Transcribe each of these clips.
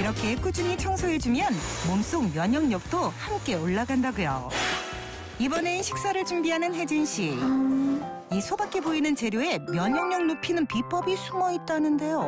이렇게 꾸준히 청소해주면 몸속 면역력도 함께 올라간다고요. 이번엔 식사를 준비하는 혜진 씨. 이 소박해 보이는 재료에 면역력 높이는 비법이 숨어 있다는데요.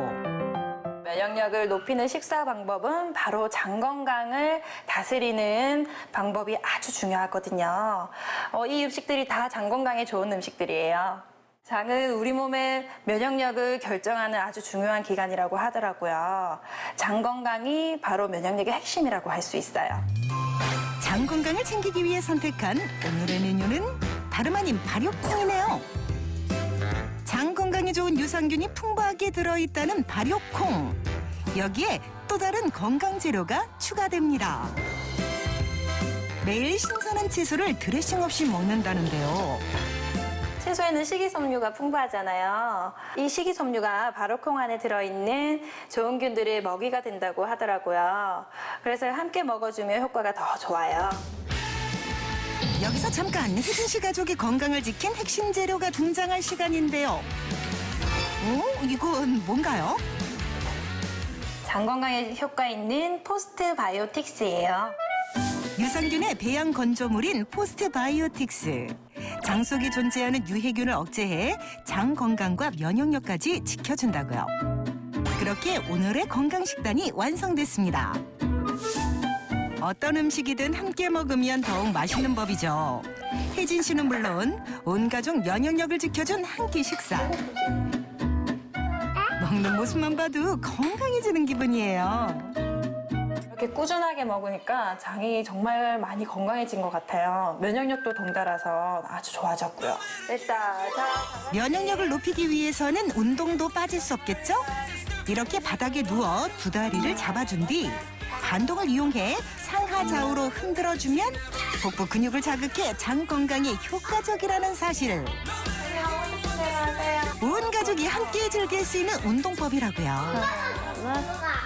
면역력을 높이는 식사 방법은 바로 장 건강을 다스리는 방법이 아주 중요하거든요. 어, 이 음식들이 다 장 건강에 좋은 음식들이에요. 장은 우리 몸의 면역력을 결정하는 아주 중요한 기관이라고 하더라고요. 장 건강이 바로 면역력의 핵심이라고 할 수 있어요. 장 건강을 챙기기 위해 선택한 오늘의 메뉴는 다름 아닌 발효콩이네요. 장 건강에 좋은 유산균이 풍부하게 들어있다는 발효콩. 여기에 또 다른 건강 재료가 추가됩니다. 매일 신선한 채소를 드레싱 없이 먹는다는데요. 채소에는 식이섬유가 풍부하잖아요. 이 식이섬유가 바로콩 안에 들어있는 좋은 균들의 먹이가 된다고 하더라고요. 그래서 함께 먹어주면 효과가 더 좋아요. 여기서 잠깐 혜진 씨 가족의 건강을 지킨 핵심 재료가 등장할 시간인데요. 어? 이건 뭔가요? 장 건강에 효과 있는 포스트 바이오틱스예요. 유산균의 배양 건조물인 포스트바이오틱스. 장 속에 존재하는 유해균을 억제해 장 건강과 면역력까지 지켜준다고요. 그렇게 오늘의 건강 식단이 완성됐습니다. 어떤 음식이든 함께 먹으면 더욱 맛있는 법이죠. 혜진 씨는 물론 온 가족 면역력을 지켜준 한 끼 식사. 먹는 모습만 봐도 건강해지는 기분이에요. 이렇게 꾸준하게 먹으니까 장이 정말 많이 건강해진 것 같아요. 면역력도 덩달아서 아주 좋아졌고요. 됐다. 자, 면역력을 높이기 위해서는 운동도 빠질 수 없겠죠? 이렇게 바닥에 누워 두 다리를 잡아준 뒤 반동을 이용해 상하 좌우로 흔들어주면 복부 근육을 자극해 장 건강에 효과적이라는 사실. 온 가족이 함께 즐길 수 있는 운동법이라고요.